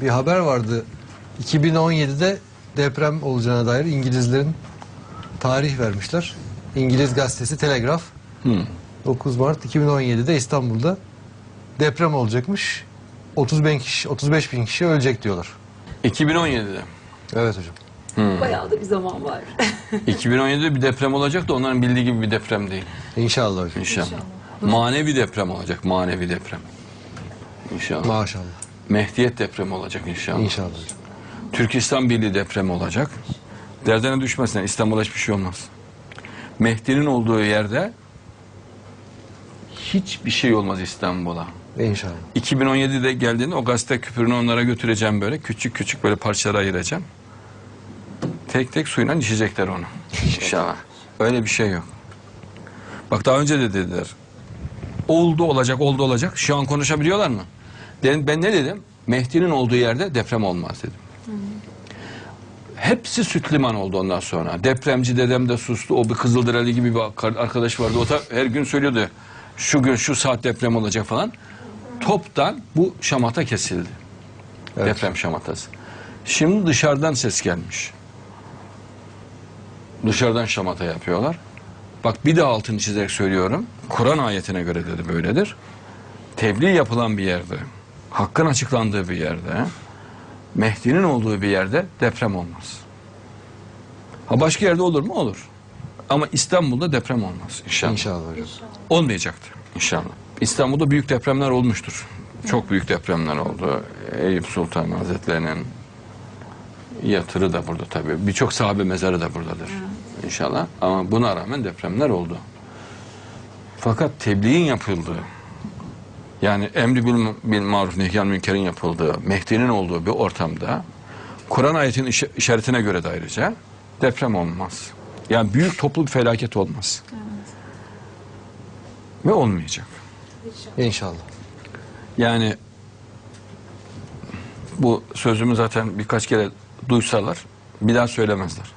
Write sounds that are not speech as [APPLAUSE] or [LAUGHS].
Bir haber vardı. 2017'de deprem olacağına dair İngilizlerin tarih vermişler. İngiliz gazetesi Telegraf. 9 Mart 2017'de İstanbul'da deprem olacakmış. 30 bin kişi, 35 bin kişi ölecek diyorlar. 2017'de. Evet hocam. Bayağı da bir zaman var. [LAUGHS] 2017'de bir deprem olacak da onların bildiği gibi bir deprem değil. İnşallah hocam. İnşallah. Manevi deprem olacak. Manevi deprem. İnşallah. Maşallah. Mehdiyet depremi olacak inşallah. İnşallah hocam. Türkistan Birliği depremi olacak. Derdine düşmesin. İstanbul'a hiçbir şey olmaz. Mehdi'nin olduğu yerde hiçbir şey olmaz İstanbul'a. İnşallah. 2017'de geldiğinde o gazete küpürünü onlara götüreceğim böyle. Küçük küçük böyle parçalara ayıracağım. Tek tek suyla içecekler onu. İnşallah. Öyle bir şey yok. Bak daha önce de dediler. Oldu olacak, oldu olacak. Şu an konuşabiliyorlar mı? Ben, ben ne dedim? Mehdi'nin olduğu yerde deprem olmaz dedim. Hepsi süt liman oldu ondan sonra. Depremci dedem de sustu. O bir Kızılderili gibi bir arkadaş vardı. O da her gün söylüyordu. Şu gün şu saat deprem olacak falan. Toptan bu şamata kesildi. Deprem şamatası. Şimdi dışarıdan ses gelmiş. Dışarıdan şamata yapıyorlar. Bak bir daha altını çizerek söylüyorum. Kur'an ayetine göre dedi böyledir. Tebliğ yapılan bir yerde, hakkın açıklandığı bir yerde, Mehdi'nin olduğu bir yerde deprem olmaz. Ha başka yerde olur mu? Olur. Ama İstanbul'da deprem olmaz inşallah. İnşallah hocam. Olmayacaktı inşallah. İstanbul'da büyük depremler olmuştur. Çok büyük depremler oldu. Eyüp Sultan Hazretleri'nin yatırı da burada tabii. Birçok sahabe mezarı da buradadır inşallah. Ama buna rağmen depremler oldu. Fakat tebliğin yapıldığı, yani emri bil, bil maruf nehyan münkerin yapıldığı, Mehdi'nin olduğu bir ortamda Kur'an ayetinin iş- işaretine göre de ayrıca deprem olmaz. Yani büyük toplu bir felaket olmaz. Ve olmayacak. İnşallah. Yani bu sözümü zaten birkaç kere duysalar bir daha söylemezler.